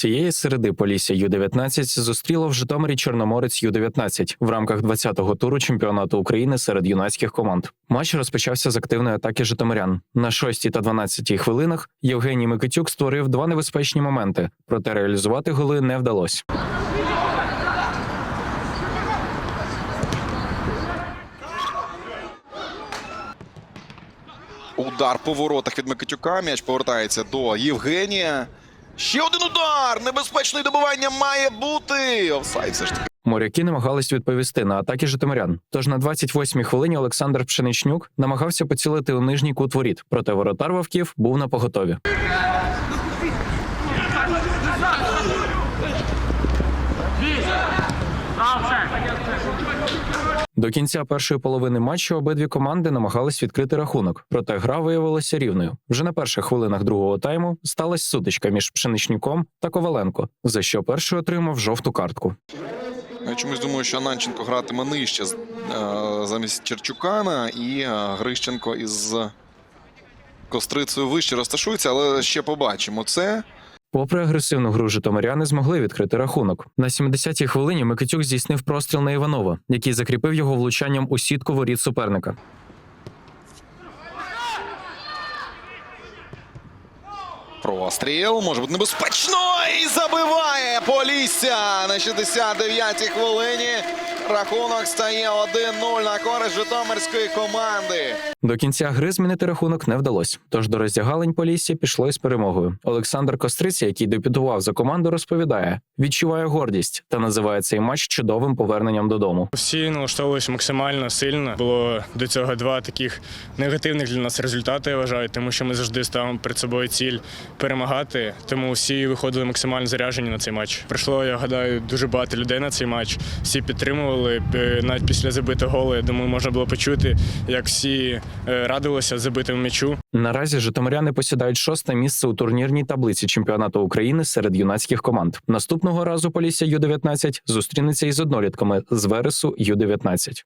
Цієї середи Полісся Ю-19 зустріло в Житомирі Чорноморець Ю-19 в рамках 20-го туру чемпіонату України серед юнацьких команд. Матч розпочався з активної атаки житомирян. На 6 та 12 хвилинах Євгеній Микитюк створив два небезпечні моменти, проте реалізувати голи не вдалося. Удар по воротах від Микитюка. М'яч повертається до Євгенія. Ще один удар! Небезпечне добивання має бути. Офсайд все ж таки. Моряки намагались відповісти на атаки житомирян. Тож на 28-й хвилині Олександр Пшеничнюк намагався поцілити у нижній кут воріт, проте воротар Вовків був на поготові. До кінця першої половини матчу обидві команди намагались відкрити рахунок, проте гра виявилася рівною. Вже на перших хвилинах другого тайму сталася сутичка між Пшеничнюком та Коваленко, за що перший отримав жовту картку. Я чомусь думаю, що Ананченко гратиме нижче е, замість Черчукана, і е, Грищенко із Кострицею вище розташується, але ще побачимо це. Попри агресивну гру житомиряни змогли відкрити рахунок. На 70-й хвилині Микитюк здійснив простріл на Іванова, який закріпив його влучанням у сітку воріт суперника. Простріл може бути небезпечно і забиває Полісся на 69-й хвилині. Рахунок стає 1-0 на користь Житомирської команди. До кінця гри змінити рахунок не вдалося. Тож до роздягалень Полісся пішло із перемогою. Олександр Костриця, який депютував за команду, розповідає: відчуває гордість та називає цей матч чудовим поверненням додому. Всі налаштовувалися максимально сильно. Було до цього два таких негативних для нас результати. Я вважаю, тому що ми завжди ставимо перед собою ціль перемагати. Тому всі виходили максимально заряжені на цей матч. Прийшло, я гадаю, дуже багато людей на цей матч. Всі підтримували. Е, Навіть після забитого голу, я думаю, можна було почути, як всі е, забити в м'ячу. Наразі житомиряни посідають шосте місце у турнірній таблиці чемпіонату України серед юнацьких команд. Наступного разу Полісся Ю-19 зустрінеться із однолітками з Вересу Ю-19.